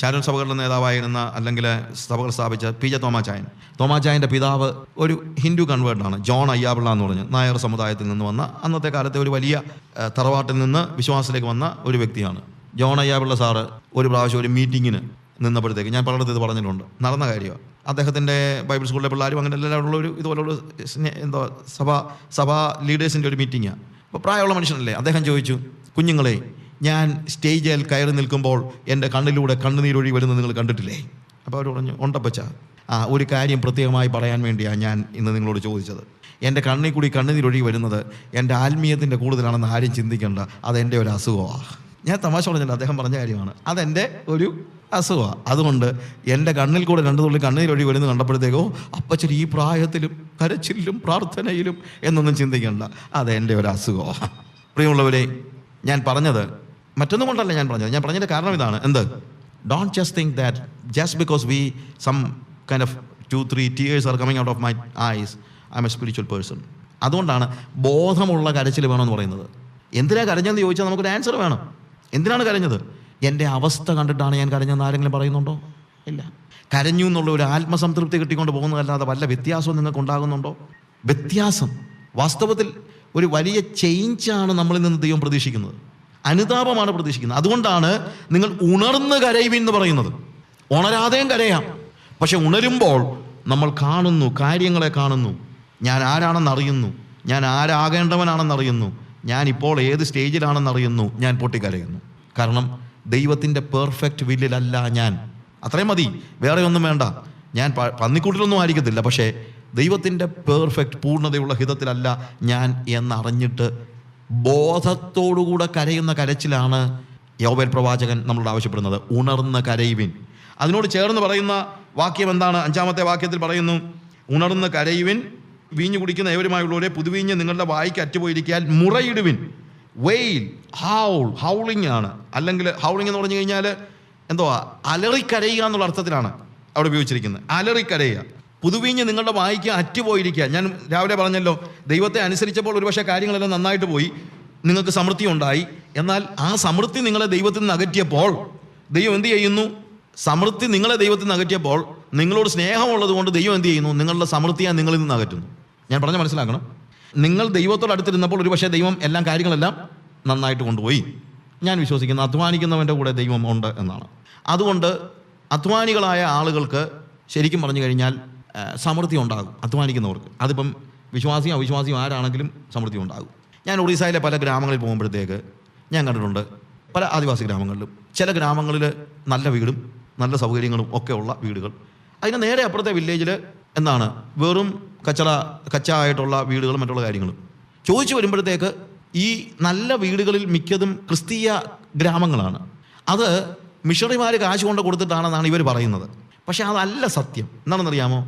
Sharon സഭകളുടെ നേതാവായിരുന്ന അല്ലെങ്കിൽ സഭകൾ സ്ഥാപിച്ച പി ജെ തോമാചായൻ. തോമാചായന്റെ പിതാവ് ഒരു ഹിന്ദു കൺവേർട്ടാണ് ജോൺ അയ്യാപിള്ള എന്ന് പറഞ്ഞ് നായർ സമുദായത്തിൽ നിന്ന് വന്ന അന്നത്തെ കാലത്തെ ഒരു വലിയ തറവാട്ടിൽ നിന്ന് വിശ്വാസത്തിലേക്ക് വന്ന ഒരു വ്യക്തിയാണ്. ജോൺ അയ്യാപിള്ള സാറ് ഒരു പ്രാവശ്യം ഒരു മീറ്റിങ്ങിന് നിന്നപ്പോഴത്തേക്ക് ഞാൻ പലയിടത്ത് ഇത് പറഞ്ഞിട്ടുണ്ട്. നടന്ന കാര്യമാണ്. അദ്ദേഹത്തിന്റെ ബൈബിൾ സ്കൂളിലെ പിള്ളേരും അങ്ങനെ എല്ലാവരും ഉള്ള ഒരു ഇതുപോലുള്ള എന്തോ സഭാ സഭാ ലീഡേഴ്സിന്റെ ഒരു മീറ്റിങ്ങാണ് അപ്പോൾ പ്രായമുള്ള മനുഷ്യനല്ലേ? അദ്ദേഹം ചോദിച്ചു കുഞ്ഞുങ്ങളെ ഞാൻ സ്റ്റേജിൽ കയറി നിൽക്കുമ്പോൾ എന്റെ കണ്ണിലൂടെ കണ്ണുനീരൊഴി വരുന്നത് നിങ്ങൾ കണ്ടിട്ടില്ലേ? അപ്പോൾ അവർ പറഞ്ഞു ഉണ്ടപ്പച്ച ആ ഒരു കാര്യം പ്രത്യേകമായി പറയാൻ വേണ്ടിയാണ് ഞാൻ ഇന്ന് നിങ്ങളോട് ചോദിച്ചത്. എന്റെ കണ്ണിൽ കൂടി കണ്ണുനീരൊഴി വരുന്നത് എന്റെ ആത്മീയത്തിന്റെ കൂടുതലാണെന്ന് ആരും ചിന്തിക്കേണ്ട. അതെന്റെ ഒരു അസുഖമാണ് ഞാൻ തമാശ പറഞ്ഞില്ല അദ്ദേഹം പറഞ്ഞ കാര്യമാണ്. അതെന്റെ ഒരു അസുഖമാണ് അതുകൊണ്ട് എന്റെ കണ്ണിൽ കൂടെ രണ്ടു തുള്ളി കണ്ണീരൊഴി വരുന്നത് കണ്ടപ്പോഴത്തേക്കോ അപ്പച്ചൻ ഈ പ്രായത്തിലും കരച്ചിലും പ്രാർത്ഥനയിലും എന്നൊന്നും ചിന്തിക്കേണ്ട. അതെന്റെ ഒരു അസുഖമാണ് പ്രിയമുള്ളവരെ ഞാൻ പറഞ്ഞത് മറ്റൊന്നും കൊണ്ടല്ല ഞാൻ പറഞ്ഞത്. ഞാൻ പറഞ്ഞതിന്റെ കാരണം ഇതാണ്. എന്ത്? Don't just think that just because we some kind of two three tears are coming out of my eyes I'm a spiritual person അതുകൊണ്ടാണ് ബോധമുള്ള കരച്ചിൽ വേണമെന്ന് പറയുന്നത്. എന്തിനാണ് കരഞ്ഞെന്ന് ചോദിച്ചാൽ നമുക്കൊരു ആൻസർ വേണം. എന്തിനാണ് കരഞ്ഞത്? എന്റെ അവസ്ഥ കണ്ടിട്ടാണ് ഞാൻ കരഞ്ഞതെന്ന് ആരെങ്കിലും പറയുന്നുണ്ടോ? ഇല്ല. കരഞ്ഞു എന്നുള്ള ഒരു ആത്മസംതൃപ്തി കിട്ടിക്കൊണ്ട് പോകുന്നതല്ലാതെ വല്ല വ്യത്യാസവും നിങ്ങൾക്ക് ഉണ്ടാകുന്നുണ്ടോ? വ്യത്യാസം. വാസ്തവത്തിൽ ഒരു വലിയ ചേഞ്ചാണ് നമ്മളിൽ നിന്ന് ദൈവം പ്രതീക്ഷിക്കുന്നത്. അനുതാപമാണ് പ്രതീക്ഷിക്കുന്നത്. അതുകൊണ്ടാണ് നിങ്ങൾ ഉണർന്ന് കരയുവിൻ എന്ന് പറയുന്നത്. ഉണരാതെയും കരയാം. പക്ഷെ ഉണരുമ്പോൾ നമ്മൾ കാണുന്നു കാര്യങ്ങളെ കാണുന്നു. ഞാൻ ആരാണെന്ന് അറിയുന്നു. ഞാൻ ആരാകേണ്ടവനാണെന്ന് അറിയുന്നു. ഞാൻ ഇപ്പോൾ ഏത് സ്റ്റേജിലാണെന്ന് അറിയുന്നു. ഞാൻ പൊട്ടിക്കരയുന്നു. കാരണം ദൈവത്തിന്റെ പെർഫെക്റ്റ് വില്ലിലല്ല ഞാൻ. അത്രയും മതി. വേറെ ഒന്നും വേണ്ട. ഞാൻ പന്നിക്കൂട്ടിലൊന്നും ആയിരിക്കത്തില്ല. പക്ഷേ ദൈവത്തിന്റെ പെർഫെക്റ്റ് പൂർണതയുള്ള ഹിതത്തിലല്ല ഞാൻ എന്നറിഞ്ഞിട്ട് ബോധത്തോടുകൂടെ കരയുന്ന കരച്ചിലാണ് യോബേൽ പ്രവാചകൻ നമ്മളോട് ആവശ്യപ്പെടുന്നത്. ഉണർന്ന് കരയുവിൻ. അതിനോട് ചേർന്ന് പറയുന്ന വാക്യം എന്താണ്? അഞ്ചാമത്തെ വാക്യത്തിൽ പറയുന്നു ഉണർന്ന് കരയുവിൻ. വീഞ്ഞു കുടിക്കുന്ന ഏവരുമായുള്ളവരെ പുതുവീഞ്ഞ് നിങ്ങളുടെ വായിക്ക് അറ്റുപോയിരിക്കാൻ മുറയിടുവിൻ. വെയിൽ ഹൗൾ ഹൗളിംഗ് ആണ്. അല്ലെങ്കിൽ ഹൗളിംഗ് എന്ന് പറഞ്ഞു കഴിഞ്ഞാൽ എന്തോ അലറിക്കരയുക എന്നുള്ള അർത്ഥത്തിലാണ് അവിടെ ഉപയോഗിച്ചിരിക്കുന്നത്. അലറിക്കരയുക. പുതുവീഞ്ഞ് നിങ്ങളുടെ വായിക്ക് അറ്റുപോയിരിക്കുക ഞാൻ രാവിലെ പറഞ്ഞല്ലോ ദൈവത്തെ അനുസരിച്ചപ്പോൾ ഒരുപക്ഷെ കാര്യങ്ങളെല്ലാം നന്നായിട്ട് പോയി നിങ്ങൾക്ക് സമൃദ്ധി ഉണ്ടായി. എന്നാൽ ആ സമൃദ്ധി നിങ്ങളെ ദൈവത്തിൽ നിന്ന് അകറ്റിയപ്പോൾ ദൈവം എന്ത് ചെയ്യുന്നു? സമൃദ്ധി നിങ്ങളെ ദൈവത്തിൽ നിന്ന് അകറ്റിയപ്പോൾ നിങ്ങളോട് സ്നേഹമുള്ളത് കൊണ്ട് ദൈവം എന്ത് ചെയ്യുന്നു? നിങ്ങളുടെ സമൃദ്ധിയെ നിങ്ങളിൽ നിന്ന് അകറ്റുന്നു. ഞാൻ പറഞ്ഞ മനസ്സിലാക്കണം. നിങ്ങൾ ദൈവത്തോട് അടുത്തിരുന്നപ്പോൾ ഒരുപക്ഷെ ദൈവം എല്ലാം കാര്യങ്ങളെല്ലാം നന്നായിട്ട് കൊണ്ടുപോയി. ഞാൻ വിശ്വസിക്കുന്നു അധ്വാനിക്കുന്നവന്റെ കൂടെ ദൈവം ഉണ്ട് എന്നാണ്. അതുകൊണ്ട് അധ്വാനികളായ ആളുകൾക്ക് ശരിക്കും പറഞ്ഞു കഴിഞ്ഞാൽ സമൃദ്ധി ഉണ്ടാകും അധ്വാനിക്കുന്നവർക്ക്. അതിപ്പം വിശ്വാസിയും അവിശ്വാസിയും ആരാണെങ്കിലും സമൃദ്ധി ഉണ്ടാകും. ഞാൻ ഒറീസയിലെ പല ഗ്രാമങ്ങളിൽ പോകുമ്പോഴത്തേക്ക് ഞാൻ കണ്ടിട്ടുണ്ട് പല ആദിവാസി ഗ്രാമങ്ങളിലും ചില ഗ്രാമങ്ങളിൽ നല്ല വീടും നല്ല സൗകര്യങ്ങളും ഒക്കെ ഉള്ള വീടുകൾ. അതിന് നേരെ അപ്പുറത്തെ വില്ലേജിൽ എന്താണ് വെറും കച്ചറ കച്ച ആയിട്ടുള്ള വീടുകളും മറ്റുള്ള കാര്യങ്ങളും. ചോദിച്ചു വരുമ്പോഴത്തേക്ക് ഈ നല്ല വീടുകളിൽ മിക്കതും ക്രിസ്തീയ ഗ്രാമങ്ങളാണ്. അത് മിഷണറിമാർ കാശ് കൊണ്ട് കൊടുത്തിട്ടാണെന്നാണ് ഇവർ പറയുന്നത്. പക്ഷേ അതല്ല സത്യം. എന്താണെന്നറിയാമോ?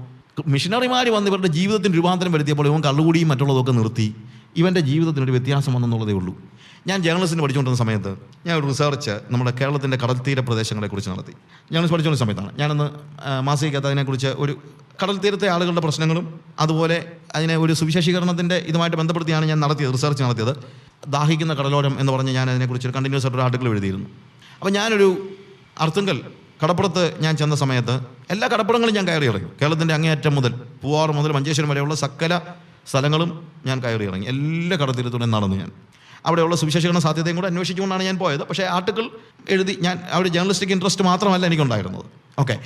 മിഷണറിമാർ വന്ന് ഇവരുടെ ജീവിതത്തിന് രൂപാന്തരം വരുത്തിയപ്പോൾ ഇവൻ കള്ളുകൂടിയും മറ്റുള്ളതൊക്കെ നിർത്തി. ഇവന്റെ ജീവിതത്തിനൊരു വ്യത്യാസം വന്നെന്നുള്ളതേ ഉള്ളൂ. ഞാൻ ജേർണലിസ്റ്റിന് പഠിച്ചുകൊണ്ടിരുന്ന സമയത്ത് ഞാൻ ഒരു റിസർച്ച് നമ്മുടെ കേരളത്തിന്റെ കടൽത്തീര പ്രദേശങ്ങളെക്കുറിച്ച് നടത്തി. ജേർണലിസ്റ്റ് പഠിച്ചുകൊണ്ടിരുന്ന സമയത്താണ് ഞാനന്ന് മാസികത്ത് അതിനെക്കുറിച്ച് ഒരു കടൽ തീരത്തെ ആളുകളുടെ പ്രശ്നങ്ങളും അതുപോലെ അതിനെ ഒരു സുവിശേഷീകരണത്തിന്റെ ഇതുമായിട്ട് ബന്ധപ്പെടുത്തിയാണ് ഞാൻ നടത്തിയത് റിസർച്ച് നടത്തിയത്. ദാഹിക്കുന്ന കടലോരം എന്ന് പറഞ്ഞ് ഞാൻ അതിനെക്കുറിച്ച് കണ്ടിന്യൂസ് ആയിട്ട് ഒരു ആർട്ടിക്കിൾ എഴുതിയിരുന്നു. അപ്പോൾ ഞാനൊരു അർത്തുങ്കൽ കടപ്പുറത്ത് ഞാൻ ചെന്ന സമയത്ത് എല്ലാ കടപ്പുറങ്ങളും ഞാൻ കയറി ഇറങ്ങി. കേരളത്തിന്റെ അങ്ങേയറ്റം മുതൽ പൂവാർ മുതൽ മഞ്ചേശ്വരം വരെയുള്ള സകല സ്ഥലങ്ങളും ഞാൻ കയറി ഇറങ്ങി. എല്ലാ കടത്തിരുത്തൂടെ നടന്നു ഞാൻ. അവിടെയുള്ള സുവിശേഷീകരണ സാധ്യതയും കൂടെ അന്വേഷിച്ചുകൊണ്ടാണ് ഞാൻ പോയത്. പക്ഷേ ആർട്ടിക്കിൾ എഴുതി ഞാൻ അവിടെ ജേർണലിസ്റ്റിക് ഇൻട്രസ്റ്റ് മാത്രമല്ല എനിക്കുണ്ടായിരുന്നത്. ഓക്കെ.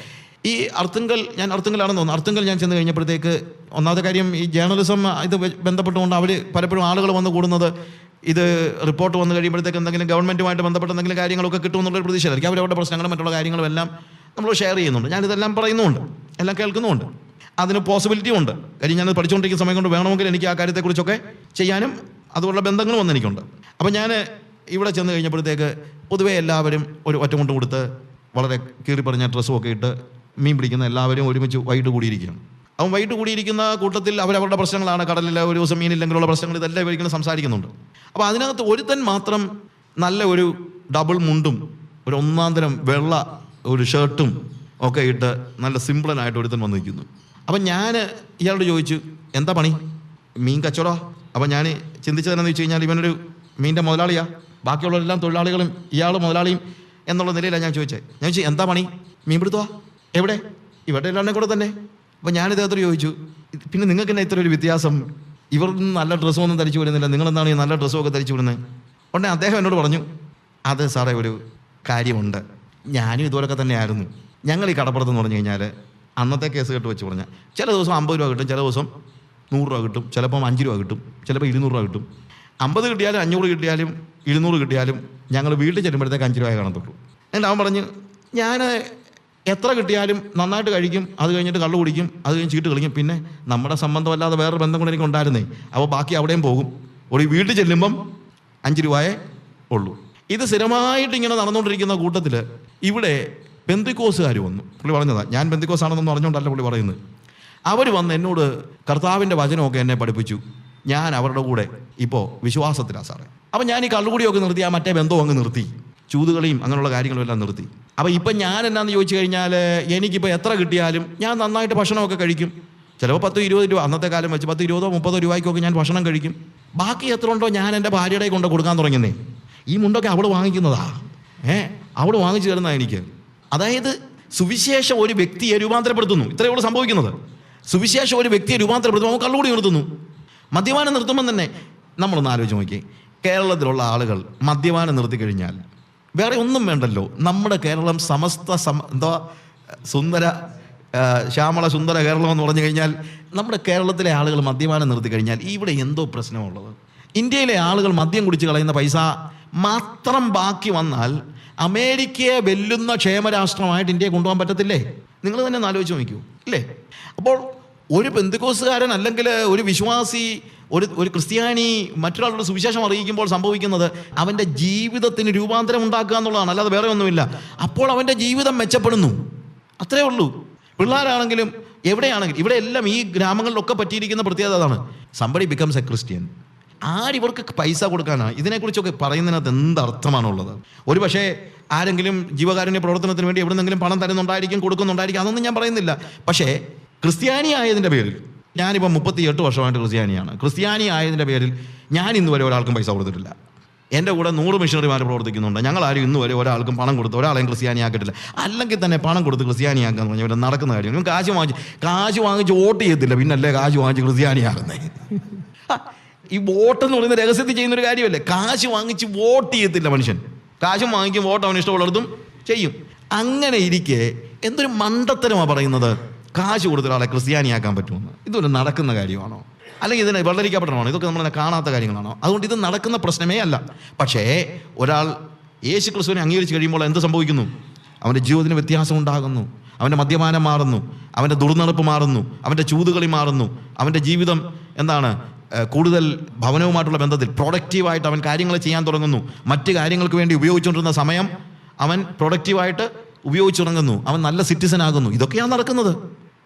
ഈ അർത്തുങ്കൽ ഞാൻ അർത്തുങ്കലാണെന്ന് തോന്നുന്നു. അർത്തുങ്കൽ ഞാൻ ചെന്ന് കഴിഞ്ഞപ്പോഴത്തേക്ക് ഒന്നാമത്തെ കാര്യം ഈ ജേർണലിസം ഇത് ബന്ധപ്പെട്ടുകൊണ്ട് അവർ പലപ്പോഴും ആളുകൾ വന്ന് കൂടുന്നത് ഇത് റിപ്പോർട്ട് വന്നു കഴിയുമ്പോഴത്തേക്ക് എന്തെങ്കിലും ഗവൺമെന്റുമായിട്ട് ബന്ധപ്പെട്ട എന്തെങ്കിലും കാര്യങ്ങളൊക്കെ കിട്ടുമെന്നുള്ളൊരു പ്രതീക്ഷയായിരിക്കും. അവരവരുടെ പ്രശ്നങ്ങളും മറ്റുള്ള കാര്യങ്ങളും എല്ലാം നമ്മൾ ഷെയർ ചെയ്യുന്നുണ്ട്. ഞാനിതെല്ലാം പറയുന്നുമുണ്ട്. എല്ലാം കേൾക്കുന്നുമുണ്ട്. അതിന് പോസിബിലിറ്റി ഉണ്ട്. കാര്യം ഞാനത് പഠിച്ചുകൊണ്ടിരിക്കുന്ന സമയം കൊണ്ട് വേണമെങ്കിൽ എനിക്ക് ആ കാര്യത്തെക്കുറിച്ചൊക്കെ ചെയ്യാനും അതുപോലുള്ള ബന്ധങ്ങളും വന്ന് എനിക്കുണ്ട്. അപ്പം ഞാൻ ഇവിടെ ചെന്ന് കഴിഞ്ഞപ്പോഴത്തേക്ക് പൊതുവേ എല്ലാവരും ഒരു ഒറ്റമുണ്ട് കൊടുത്ത് വളരെ കീറി പറഞ്ഞ ഡ്രസ്സും ഒക്കെ ഇട്ട് മീൻ പിടിക്കുന്ന എല്ലാവരും ഒരുമിച്ച് വൈകിട്ട് കൂടിയിരിക്കുകയാണ്. അവൻ വൈകിട്ട് കൂടിയിരിക്കുന്ന കൂട്ടത്തിൽ അവരവരുടെ പ്രശ്നങ്ങളാണ്. കടലിൽ ഒരു ദിവസം മീനില്ലെങ്കിലുള്ള പ്രശ്നങ്ങൾ ഇതെല്ലാം ഇവരിങ്ങനെ സംസാരിക്കുന്നുണ്ട്. അപ്പോൾ അതിനകത്ത് ഒരുത്തൻ മാത്രം നല്ല ഒരു ഡബിൾ മുണ്ടും ഒരു ഒന്നാം തരം വെള്ള ഒരു ഷർട്ടും ഒക്കെ ഇട്ട് നല്ല സിമ്പിളനായിട്ട് ഒരുത്തൻ വന്നിരിക്കുന്നു അപ്പം ഞാൻ ഇയാളോട് ചോദിച്ചു എന്താ പണി? മീൻ കച്ചവട? അപ്പം ഞാൻ ചിന്തിച്ചതെന്നു വെച്ച് കഴിഞ്ഞാൽ ഇവനൊരു മീന്റെ മുതലാളിയാണ് ബാക്കിയുള്ളവരെല്ലാം തൊഴിലാളികളും ഇയാൾ മുതലാളിയും എന്നുള്ള നിലയിലാണ് ഞാൻ ചോദിച്ചത് ഞാൻ ചോദിച്ചു എന്താ പണി? മീൻ പിടുത്തുക എവിടെ? ഇവിടെ എല്ലാവരുടെ കൂടെ തന്നെ? അപ്പോൾ ഞാൻ ഇദ്ദേഹത്തോട് ചോദിച്ചു പിന്നെ നിങ്ങൾക്ക് തന്നെ ഇത്ര ഒരു വ്യത്യാസം? ഇവർ നല്ല ഡ്രസ്സൊന്നും ധരിച്ചു വിടുന്നില്ല. നിങ്ങളെന്താണ് ഈ നല്ല ഡ്രസ്സൊക്കെ ധരിച്ചു വിടുന്നത് ഉടനെ അദ്ദേഹം എന്നോട് പറഞ്ഞു അത് സാറേ ഒരു കാര്യമുണ്ട്. ഞാനും ഇതുപോലൊക്കെ തന്നെയായിരുന്നു. ഞങ്ങൾ ഈ കടപ്പുറത്ത് എന്ന് പറഞ്ഞു കഴിഞ്ഞാൽ അന്നത്തെ കേസ് കേട്ട് വെച്ച് പറഞ്ഞാൽ ചില ദിവസം അമ്പത് രൂപ കിട്ടും ചില ദിവസം നൂറ് രൂപ കിട്ടും ചിലപ്പം അഞ്ച് രൂപ കിട്ടും ചിലപ്പോൾ ഇരുന്നൂറ് രൂപ കിട്ടും. അമ്പത് കിട്ടിയാലും അഞ്ഞൂറ് കിട്ടിയാലും ഇരുന്നൂറ് കിട്ടിയാലും ഞങ്ങൾ വീട്ടിൽ ചെല്ലുമ്പോഴത്തേക്ക് അഞ്ച് രൂപയെ കാണത്തുള്ളൂ. എന്നിട്ട് അവൻ പറഞ്ഞു ഞാൻ എത്ര കിട്ടിയാലും നന്നായിട്ട് കഴിക്കും അത് കഴിഞ്ഞിട്ട് കള്ളു കുടിക്കും അത് കഴിഞ്ഞ് ചീട്ട് കളിക്കും. പിന്നെ നമ്മുടെ സംബന്ധമല്ലാതെ വേറൊരു ബന്ധം കൂടെ എനിക്ക് ഉണ്ടായിരുന്നേ. അപ്പോൾ ബാക്കി അവിടെയും പോകും. ഒരു വീട്ടിൽ ചെല്ലുമ്പം അഞ്ച് രൂപയേ ഉള്ളൂ. ഇത് സ്ഥിരമായിട്ട് ഇങ്ങനെ നടന്നുകൊണ്ടിരിക്കുന്ന കൂട്ടത്തിൽ ഇവിടെ ബന്ധുക്കോസുകാർ വന്നു. പുള്ളി പറഞ്ഞതാ ഞാൻ ബന്ധുക്കോസാണെന്നൊന്നും അറിഞ്ഞുകൊണ്ടല്ല പുള്ളി പറയുന്നത്. അവർ വന്ന് എന്നോട് കർത്താവിന്റെ വചനമൊക്കെ എന്നെ പഠിപ്പിച്ചു. ഞാൻ അവരുടെ കൂടെ ഇപ്പോൾ വിശ്വാസത്തിലാണ് സാറേ. അപ്പം ഞാൻ ഈ കള്ളുകൂടിയൊക്കെ നിർത്തി ആ മറ്റേ ബന്ധവും അങ്ങ് നിർത്തി. ചൂതുകളിയും അങ്ങനെയുള്ള കാര്യങ്ങളും എല്ലാം നിർത്തി. അപ്പോൾ ഇപ്പം ഞാൻ എന്നാന്ന് ചോദിച്ചു കഴിഞ്ഞാൽ എനിക്കിപ്പോൾ എത്ര കിട്ടിയാലും ഞാൻ നന്നായിട്ട് ഭക്ഷണമൊക്കെ കഴിക്കും. ചിലപ്പോൾ പത്ത് ഇരുപത് രൂപ അന്നത്തെ കാലം വെച്ച് പത്ത് ഇരുപതോ മുപ്പതോ രൂപയ്ക്കൊക്കെ ഞാൻ ഭക്ഷണം കഴിക്കും. ബാക്കി എത്ര ഉണ്ടോ ഞാൻ എന്റെ ഭാര്യയുടെ കൊണ്ട് കൊടുക്കാൻ തുടങ്ങുന്നേ. ഈ മുണ്ടൊക്കെ അവൾ വാങ്ങിക്കുന്നതാ. ഏ? അവൾ വാങ്ങിച്ചു തരുന്നതാ എനിക്ക്. അതായത് സുവിശേഷം ഒരു വ്യക്തിയെ രൂപാന്തരപ്പെടുത്തുന്നു. ഇത്രയേ ഉള്ളൂ സംഭവിക്കുന്നത്. സുവിശേഷം ഒരു വ്യക്തിയെ രൂപാന്തരപ്പെടുത്തുമ്പോൾ നമുക്ക് കള്ളുകൂടി നിർത്തുന്നു മദ്യപാനം നിർത്തുമ്പം തന്നെ നമ്മളൊന്ന് ആലോചിച്ച് നോക്കി കേരളത്തിലുള്ള ആളുകൾ മദ്യപാനം നിർത്തി കഴിഞ്ഞാൽ വേറെ ഒന്നും വേണ്ടല്ലോ. നമ്മുടെ കേരളം സമസ്ത സമ എന്താ സുന്ദര ശ്യാമള സുന്ദര കേരളം എന്ന് പറഞ്ഞു കഴിഞ്ഞാൽ നമ്മുടെ കേരളത്തിലെ ആളുകൾ മദ്യപാനം നിർത്തി കഴിഞ്ഞാൽ ഇവിടെ എന്തോ പ്രശ്നമുള്ളത്. ഇന്ത്യയിലെ ആളുകൾ മദ്യം കുടിച്ച് കളയുന്ന പൈസ മാത്രം ബാക്കി വന്നാൽ അമേരിക്കയെ വെല്ലുന്ന ക്ഷേമരാഷ്ട്രമായിട്ട് ഇന്ത്യയെ കൊണ്ടുപോകാൻ പറ്റത്തില്ലേ? നിങ്ങൾ തന്നെ ഒന്ന് ആലോചിച്ച് നോക്കൂ ഇല്ലേ? അപ്പോൾ ഒരു ബന്ധുക്കോസുകാരൻ അല്ലെങ്കിൽ ഒരു വിശ്വാസി ഒരു ഒരു ക്രിസ്ത്യാനി മറ്റൊരാളുടെ സുവിശേഷം അറിയിക്കുമ്പോൾ സംഭവിക്കുന്നത് അവന്റെ ജീവിതത്തിന് രൂപാന്തരം ഉണ്ടാക്കുക എന്നുള്ളതാണ് അല്ലാതെ വേറെ ഒന്നുമില്ല. അപ്പോൾ അവന്റെ ജീവിതം മെച്ചപ്പെടുന്നു. അത്രേ ഉള്ളൂ. പിള്ളേരാണെങ്കിലും എവിടെയാണെങ്കിലും ഇവിടെ എല്ലാം ഈ ഗ്രാമങ്ങളിലൊക്കെ പറ്റിയിരിക്കുന്ന പ്രത്യേകത അതാണ്. സംബടി ബിക്കംസ് എ ക്രിസ്ത്യൻ ആരിവർക്ക് പൈസ കൊടുക്കാനാണ്? ഇതിനെക്കുറിച്ചൊക്കെ പറയുന്നതിനകത്ത് എന്ത് അർത്ഥമാണുള്ളത്? ഒരു പക്ഷേ ആരെങ്കിലും ജീവകാരുണ്യ പ്രവർത്തനത്തിന് വേണ്ടി എവിടെ നിന്നെങ്കിലും പണം തരുന്നുണ്ടായിരിക്കും കൊടുക്കുന്നുണ്ടായിരിക്കും അതൊന്നും ഞാൻ പറയുന്നില്ല. പക്ഷേ ക്രിസ്ത്യാനി ആയതിന്റെ പേരിൽ ഞാനിപ്പോൾ മുപ്പത്തി എട്ട് വർഷമായിട്ട് ക്രിസ്ത്യാനിയാണ്. ക്രിസ്ത്യാനി ആയതിന്റെ പേരിൽ ഞാൻ ഇന്ന് വരെ ഒരാൾക്കും പൈസ കൊടുത്തിട്ടില്ല. എന്റെ കൂടെ നൂറ് മിഷണറിമാർ പ്രവർത്തിക്കുന്നുണ്ട്. ഞങ്ങൾ ആരും ഇന്ന് വരെ ഒരാൾക്കും പണം കൊടുത്ത് ഒരാളെയും ക്രിസ്ത്യാനിയാക്കിയിട്ടില്ല അല്ലെങ്കിൽ തന്നെ പണം കൊടുത്ത് ക്രിസ്ത്യാനിയാക്കുക എന്ന് പറഞ്ഞാൽ ഇവിടെ നടക്കുന്ന കാര്യം. ഇവൻ കാശ് വാങ്ങി കാശ് വാങ്ങിച്ച് വോട്ട് ചെയ്യത്തില്ല. പിന്നല്ലേ കാശ് വാങ്ങിച്ച് ക്രിസ്ത്യാനിയാകുന്നത് ഈ വോട്ട് എന്ന് പറയുന്ന രഹസ്യത്തിൽ ചെയ്യുന്നൊരു കാര്യമല്ലേ? കാശ് വാങ്ങിച്ച് വോട്ട് ചെയ്യത്തില്ല മനുഷ്യൻ. കാശും വാങ്ങിക്കും വോട്ട് അവന് ഇഷ്ടമുള്ളിടത്തും ചെയ്യും. അങ്ങനെ ഇരിക്കെ എന്തൊരു മണ്ടത്തരമാണ് പറയുന്നത്? കാശ് കൊടുത്ത ഒരാളെ ക്രിസ്ത്യാനിയാക്കാൻ പറ്റുമെന്ന്. ഇതൊരു നടക്കുന്ന കാര്യമാണോ? അല്ലെങ്കിൽ ഇതിനെ വെള്ളരിക്കപ്പെടണമാണോ ഇതൊക്കെ നമ്മൾ കാണാത്ത കാര്യങ്ങളാണോ? അതുകൊണ്ട് ഇത് നടക്കുന്ന പ്രശ്നമേ അല്ല. പക്ഷേ ഒരാൾ യേശു ക്രിസ്തുവിനെ അംഗീകരിച്ച് കഴിയുമ്പോൾ എന്ത് സംഭവിക്കുന്നു? അവന്റെ ജീവിതത്തിന് വ്യത്യാസം ഉണ്ടാകുന്നു. അവന്റെ മദ്യപാനം മാറുന്നു. അവന്റെ ദുർനടപ്പ് മാറുന്നു. അവന്റെ ചൂതുകളി മാറുന്നു. അവന്റെ ജീവിതം എന്താണ് കൂടുതൽ ഭവനവുമായിട്ടുള്ള ബന്ധത്തിൽ പ്രൊഡക്റ്റീവായിട്ട് അവൻ കാര്യങ്ങൾ ചെയ്യാൻ തുടങ്ങുന്നു. മറ്റ് കാര്യങ്ങൾക്ക് വേണ്ടി ഉപയോഗിച്ചുകൊണ്ടിരുന്ന സമയം അവൻ പ്രൊഡക്റ്റീവായിട്ട് ഉപയോഗിച്ചു തുടങ്ങുന്നു അവൻ നല്ല സിറ്റിസൺ ആകുന്നു ഇതൊക്കെയാണ് നടക്കുന്നത്.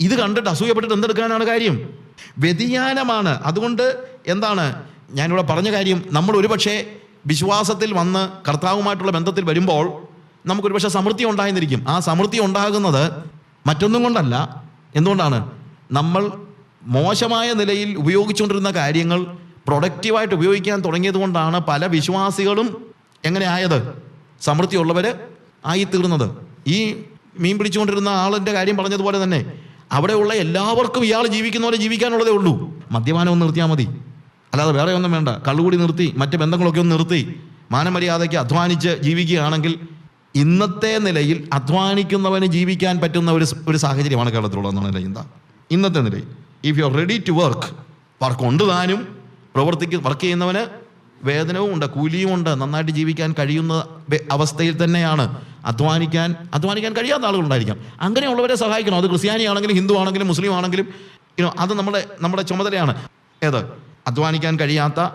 ഇത് കണ്ടിട്ട് അസൂയപ്പെട്ടിട്ട് എന്തെടുക്കാനാണ് കാര്യം? വ്യതിയാനമാണ്. അതുകൊണ്ട് എന്താണ്? ഞാനിവിടെ പറഞ്ഞ കാര്യം നമ്മൾ ഒരുപക്ഷെ വിശ്വാസത്തിൽ വന്ന് കർത്താവുമായിട്ടുള്ള ബന്ധത്തിൽ വരുമ്പോൾ നമുക്കൊരു പക്ഷേ സമൃദ്ധി ഉണ്ടായിരുന്നിരിക്കും ആ സമൃദ്ധി ഉണ്ടാകുന്നത് മറ്റൊന്നും കൊണ്ടല്ല. എന്തുകൊണ്ടാണ്? നമ്മൾ മോശമായ നിലയിൽ ഉപയോഗിച്ചുകൊണ്ടിരുന്ന കാര്യങ്ങൾ പ്രൊഡക്റ്റീവായിട്ട് ഉപയോഗിക്കാൻ തുടങ്ങിയത് കൊണ്ടാണ് പല വിശ്വാസികളും എങ്ങനെ ആയത്? സമൃദ്ധിയുള്ളവർ ആയിത്തീർന്നത്. ഈ മീൻ പിടിച്ചുകൊണ്ടിരുന്ന ആളിന്റെ കാര്യം പറഞ്ഞതുപോലെ തന്നെ അവിടെയുള്ള എല്ലാവർക്കും ഇയാൾ ജീവിക്കുന്ന പോലെ ജീവിക്കാനുള്ളതേ ഉള്ളൂ. മദ്യപാനം ഒന്ന് നിർത്തിയാൽ മതി. അല്ലാതെ വേറെ ഒന്നും വേണ്ട. കള്ളുകൂടി നിർത്തി മറ്റ് ബന്ധങ്ങളൊക്കെ ഒന്ന് നിർത്തി മാനമര്യാദയ്ക്ക് അധ്വാനിച്ച് ജീവിക്കുകയാണെങ്കിൽ ഇന്നത്തെ നിലയിൽ അധ്വാനിക്കുന്നവന് ജീവിക്കാൻ പറ്റുന്ന ഒരു ഒരു സാഹചര്യമാണ് കേരളത്തിലുള്ളതെന്നാണ് എന്റെ ചിന്ത. ഇന്നത്തെ നിലയിൽ if you are ready to work work ഉണ്ട് താനും പ്രവർത്തിക്ക് വർക്ക് ചെയ്യുന്നവന് വേതനവും ഉണ്ട് കൂലിയും ഉണ്ട് നന്നായിട്ട് ജീവിക്കാൻ കഴിയുന്ന അവസ്ഥയിൽ തന്നെയാണ്. അധ്വാനിക്കാൻ അധ്വാനിക്കാൻ കഴിയാത്ത ആളുകളുണ്ടായിരിക്കാം. അങ്ങനെയുള്ളവരെ സഹായിക്കണം. അത് ക്രിസ്ത്യാനി ആണെങ്കിലും ഹിന്ദു ആണെങ്കിലും മുസ്ലിം ആണെങ്കിലും അത് നമ്മുടെ നമ്മുടെ ചുമതലയാണ്. ഏത്? അധ്വാനിക്കാൻ കഴിയാത്ത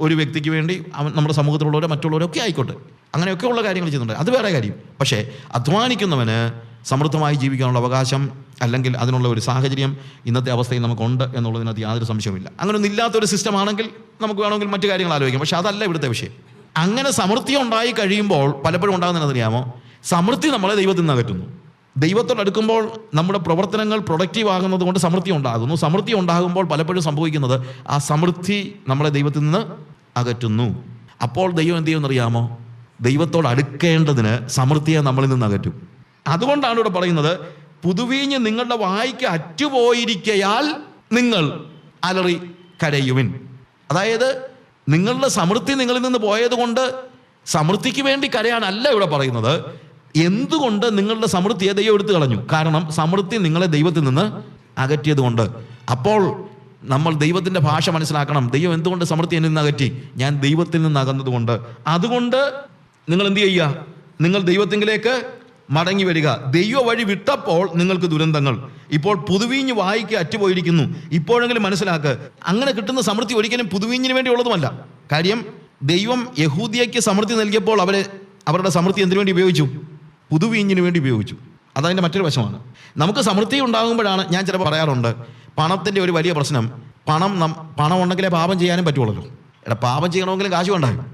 ഒരു വ്യക്തിക്ക് വേണ്ടി അവൻ നമ്മുടെ സമൂഹത്തിലുള്ളവരോ മറ്റുള്ളവരോ ഒക്കെ ആയിക്കോട്ടെ. അങ്ങനെയൊക്കെ ഉള്ള കാര്യങ്ങൾ ചെയ്യുന്നുണ്ട്. അത് വേറെ കാര്യം. പക്ഷേ അധ്വാനിക്കുന്നവന് സമൃദ്ധമായി ജീവിക്കാനുള്ള അവകാശം അല്ലെങ്കിൽ അതിനുള്ള ഒരു സാഹചര്യം ഇന്നത്തെ അവസ്ഥയിൽ നമുക്കുണ്ട് എന്നുള്ളതിനകത്ത് യാതൊരു സംശയവുമില്ല. അങ്ങനെ ഒന്നും ഇല്ലാത്തൊരു സിസ്റ്റം ആണെങ്കിൽ നമുക്ക് വേണമെങ്കിൽ മറ്റു കാര്യങ്ങൾ ആലോചിക്കാം. പക്ഷേ അതല്ല ഇവിടുത്തെ വിഷയം. അങ്ങനെ സമൃദ്ധി ഉണ്ടായി കഴിയുമ്പോൾ പലപ്പോഴും ഉണ്ടാകുന്നതിനറിയാമോ സമൃദ്ധി നമ്മളെ ദൈവത്തിൽ നിന്ന് അകറ്റുന്നു. ദൈവത്തോട് അടുക്കുമ്പോൾ നമ്മുടെ പ്രവർത്തനങ്ങൾ പ്രൊഡക്റ്റീവ് ആകുന്നത് കൊണ്ട് സമൃദ്ധി ഉണ്ടാകുന്നു. സമൃദ്ധി ഉണ്ടാകുമ്പോൾ പലപ്പോഴും സംഭവിക്കുന്നത് ആ സമൃദ്ധി നമ്മളെ ദൈവത്തിൽ നിന്ന് അകറ്റുന്നു. അപ്പോൾ ദൈവം എന്ത് ചെയ്യുമെന്നറിയാമോ ദൈവത്തോട് അടുക്കേണ്ടതിന് സമൃദ്ധിയെ നമ്മളിൽ നിന്ന് അകറ്റും. അതുകൊണ്ടാണ് ഇവിടെ പറയുന്നത് പുതുവീഞ്ഞ് നിങ്ങളുടെ വായിക്ക് അറ്റുപോയിരിക്കയാൽ നിങ്ങൾ അലറി കരയുവിൻ. അതായത് നിങ്ങളുടെ സമൃദ്ധി നിങ്ങളിൽ നിന്ന് പോയത് കൊണ്ട് സമൃദ്ധിക്ക് വേണ്ടി കരയാനല്ല ഇവിടെ പറയുന്നത്. എന്തുകൊണ്ട് നിങ്ങളുടെ സമൃദ്ധിയെ ദൈവം എടുത്തു കളഞ്ഞു? കാരണം സമൃദ്ധി നിങ്ങളെ ദൈവത്തിൽ നിന്ന് അകറ്റിയത് കൊണ്ട്. അപ്പോൾ നമ്മൾ ദൈവത്തിന്റെ ഭാഷ മനസ്സിലാക്കണം. ദൈവം എന്തുകൊണ്ട് സമൃദ്ധി എന്നെ നിന്ന് അകറ്റി? ഞാൻ ദൈവത്തിൽ നിന്ന് അകന്നതുകൊണ്ട്. അതുകൊണ്ട് നിങ്ങൾ എന്ത് ചെയ്യുക? നിങ്ങൾ ദൈവത്തിങ്കിലേക്ക് മടങ്ങി വരിക. ദൈവ വഴി വിട്ടപ്പോൾ നിങ്ങൾക്ക് ദുരന്തങ്ങൾ. ഇപ്പോൾ പുതുവീഞ്ഞ് വായിക്ക് അറ്റുപോയിരിക്കുന്നു. ഇപ്പോഴെങ്കിലും മനസ്സിലാക്ക്. അങ്ങനെ കിട്ടുന്ന സമൃദ്ധി ഒരിക്കലും പുതുവീഞ്ഞിന് വേണ്ടി ഉള്ളതുമല്ല. കാര്യം ദൈവം യഹൂദിയയ്ക്ക് സമൃദ്ധി നൽകിയപ്പോൾ അവരെ അവരുടെ സമൃദ്ധി എന്തിനു വേണ്ടി ഉപയോഗിച്ചു? പുതുവീഞ്ഞിന് വേണ്ടി ഉപയോഗിച്ചു. അതതിന്റെ മറ്റൊരു വശമാണ്. നമുക്ക് സമൃദ്ധി ഉണ്ടാകുമ്പോഴാണ് ഞാൻ ചിലപ്പോൾ പറയാറുണ്ട് പണത്തിന്റെ ഒരു വലിയ പ്രശ്നം. പണം നം പണം ഉണ്ടെങ്കിലേ പാപം ചെയ്യാനും പറ്റുള്ളൂ. എടാ പാപം ചെയ്യണമെങ്കിലും കാശ് ഉണ്ടാകും